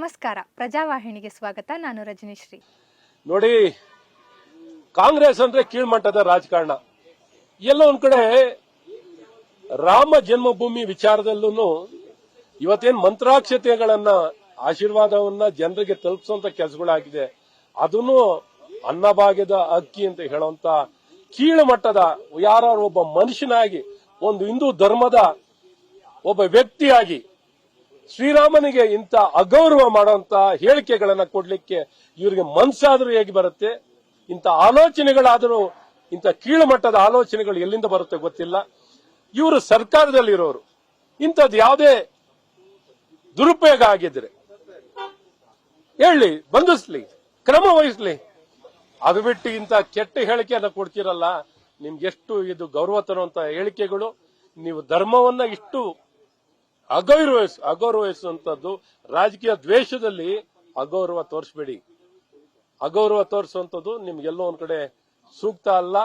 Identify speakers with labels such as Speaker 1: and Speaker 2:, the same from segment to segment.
Speaker 1: ನಮಸ್ಕಾರ. ಪ್ರಜಾವಾಹಿನಿಗೆ ಸ್ವಾಗತ. ನಾನು ರಜನೀಶ್ರೀ.
Speaker 2: ನೋಡಿ, ಕಾಂಗ್ರೆಸ್ ಅಂದ್ರೆ ಕೀಳ್ಮಟ್ಟದ ರಾಜಕಾರಣ. ಎಲ್ಲ ಒಂದ್ ಕಡೆ ರಾಮ ಜನ್ಮಭೂಮಿ ವಿಚಾರದಲ್ಲೂ ಇವತ್ತೇನ್ ಮಂತ್ರಾಕ್ಷತೆಗಳನ್ನ, ಆಶೀರ್ವಾದವನ್ನ ಜನರಿಗೆ ತಲುಪಿಸುವಂತ ಕೆಲಸಗಳಾಗಿದೆ. ಅದನ್ನು ಅನ್ನಭಾಗ್ಯದ ಅಕ್ಕಿ ಅಂತ ಹೇಳುವಂತ ಕೀಳುಮಟ್ಟದ ಯಾರು ಒಬ್ಬ ಮನುಷ್ಯನಾಗಿ, ಒಂದು ಹಿಂದೂ ಧರ್ಮದ ಒಬ್ಬ ವ್ಯಕ್ತಿಯಾಗಿ ಶ್ರೀರಾಮನಿಗೆ ಇಂಥ ಅಗೌರವ ಮಾಡುವಂತ ಹೇಳಿಕೆಗಳನ್ನ ಕೊಡ್ಲಿಕ್ಕೆ ಇವರಿಗೆ ಮನ್ಸಾದ್ರೂ ಹೇಗೆ ಬರುತ್ತೆ? ಇಂಥ ಆಲೋಚನೆಗಳಾದರೂ, ಇಂಥ ಕೀಳುಮಟ್ಟದ ಆಲೋಚನೆಗಳು ಎಲ್ಲಿಂದ ಬರುತ್ತೆ ಗೊತ್ತಿಲ್ಲ. ಇವರು ಸರ್ಕಾರದಲ್ಲಿರೋರು. ಇಂಥದ್ದು ಯಾವುದೇ ದುರುಪಯೋಗ ಆಗಿದ್ರೆ. ಹೇಳಿ, ಬಂಧಿಸ್ಲಿ, ಕ್ರಮ ವಹಿಸ್ಲಿ. ಅದು ಬಿಟ್ಟು ಇಂಥ ಕೆಟ್ಟ ಹೇಳಿಕೆಯನ್ನ ಕೊಡ್ತಿರಲ್ಲ, ನಿಮ್ಗೆಷ್ಟು ಇದು ಗೌರವ ತರುವಂತಹ ಹೇಳಿಕೆಗಳು, ನೀವು ಧರ್ಮವನ್ನ ಇಷ್ಟು ಅಗೌರವಿಸ್ ಅಗೌರವಿಸುವಂತದ್ದು ರಾಜಕೀಯ ದ್ವೇಷದಲ್ಲಿ ಅಗೌರವ ತೋರಿಸಬೇಡಿ. ಅಗೌರವ ತೋರಿಸುವಂತದ್ದು ನಿಮ್ಗೆಲ್ಲೋ ಒಂದ್ ಕಡೆ ಸೂಕ್ತ ಅಲ್ಲ.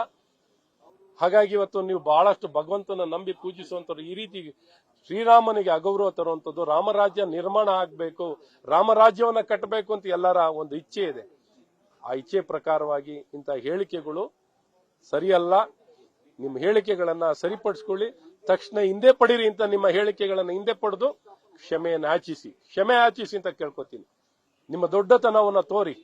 Speaker 2: ಹಾಗಾಗಿ ಇವತ್ತು ನೀವು ಬಹಳಷ್ಟು ಭಗವಂತನ ನಂಬಿ ಪೂಜಿಸುವಂತರು ಈ ರೀತಿ ಶ್ರೀರಾಮನಿಗೆ ಅಗೌರವ ತರುವಂತದ್ದು ರಾಮರಾಜ್ಯ ನಿರ್ಮಾಣ ಆಗಬೇಕು, ರಾಮರಾಜ್ಯವನ್ನ ಕಟ್ಟಬೇಕು ಅಂತ ಎಲ್ಲರ ಒಂದು ಇಚ್ಛೆ ಇದೆ. ಆ ಇಚ್ಛೆ ಪ್ರಕಾರವಾಗಿ ಇಂತಹ ಹೇಳಿಕೆಗಳು ಸರಿಯಲ್ಲ. ನಿಮ್ಮ ಹೇಳಿಕೆಗಳನ್ನ ಸರಿಪಡಿಸ್ಕೊಳ್ಳಿ. ತಕ್ಷಣ ಹಿಂದೆ ಪಡೀರಿ ಅಂತ ನಿಮ್ಮ ಹೇಳಿಕೆಗಳನ್ನ ಹಿಂದೆ ಪಡೆದು ಕ್ಷಮೆಯನ್ನು ಆಚಿಸಿ. ಕ್ಷಮೆ ಆಚಿಸಿ ಅಂತ ಕೇಳ್ಕೊತೀನಿ. ನಿಮ್ಮ ದೊಡ್ಡತನವನ್ನು ತೋರಿ.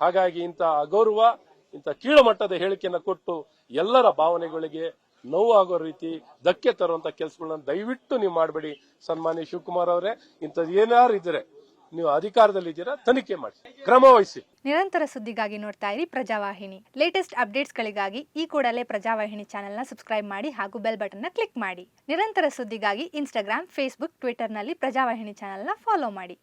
Speaker 2: ಹಾಗಾಗಿ ಇಂಥ ಅಗೌರವ, ಇಂಥ ಕೀಳುಮಟ್ಟದ ಹೇಳಿಕೆಯನ್ನು ಕೊಟ್ಟು ಎಲ್ಲರ ಭಾವನೆಗಳಿಗೆ ನೋವು ರೀತಿ ಧಕ್ಕೆ ತರುವಂತ ಕೆಲಸಗಳನ್ನ ದಯವಿಟ್ಟು ನೀವು ಮಾಡಬೇಡಿ. ಸನ್ಮಾನ್ಯ ಶಿವಕುಮಾರ್ ಅವರೇ, ಇಂಥದ್ದು ಏನಾರು ಇದ್ರೆ ನೀವು ಅಧಿಕಾರದಲ್ಲಿದ್ದೀರಾ, ತನಿಖೆ ಮಾಡಿ. ಕ್ರಮ ವಹಿಸಿ.
Speaker 1: ನಿರಂತರ ಸುದ್ದಿಗಾಗಿ ನೋಡ್ತಾ ಇರಿ ಪ್ರಜಾವಾಹಿನಿ. ಲೇಟೆಸ್ಟ್ ಅಪ್ಡೇಟ್ಸ್ಗಳಿಗಾಗಿ ಈ ಕೂಡಲೇ ಪ್ರಜಾವಾಹಿನಿ ಚಾನೆಲ್ನ ಸಬ್ಸ್ಕ್ರೈಬ್ ಮಾಡಿ ಹಾಗೂ ಬೆಲ್ ಬಟನ್ನ ಕ್ಲಿಕ್ ಮಾಡಿ. ನಿರಂತರ ಸುದ್ದಿಗಾಗಿ ಇನ್ಸ್ಟಾಗ್ರಾಮ್ ಫೇಸ್ಬುಕ್ ಟ್ವಿಟರ್ನಲ್ಲಿ ಪ್ರಜಾವಾಹಿನಿ ಚಾನೆಲ್ನ ಫಾಲೋ ಮಾಡಿ.